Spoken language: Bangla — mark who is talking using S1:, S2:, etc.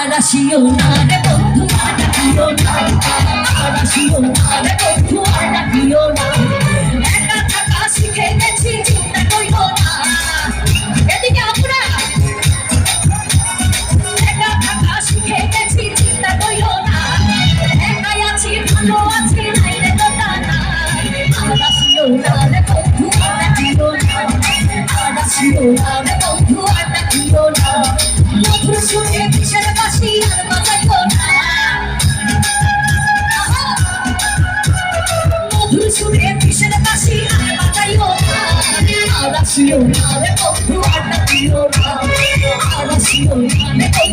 S1: আদাসিও না রে বন্ধু আদাসিও না। আদাসিও না রে বন্ধু আদাসিও না। একা শিখে গেছি, চিন্তা করিও না। এদিকে আমরা একা থাকা শিখে গেছি, চিন্তা করিও না। একাই আছি, ভালো আছি নাই রে না। রে বন্ধু আদাসিও না। আদাসিও না রে বন্ধু Arasiyo, Arasiyo, Arasiyo, Arasiyo, Arasiyo, Arasiyo,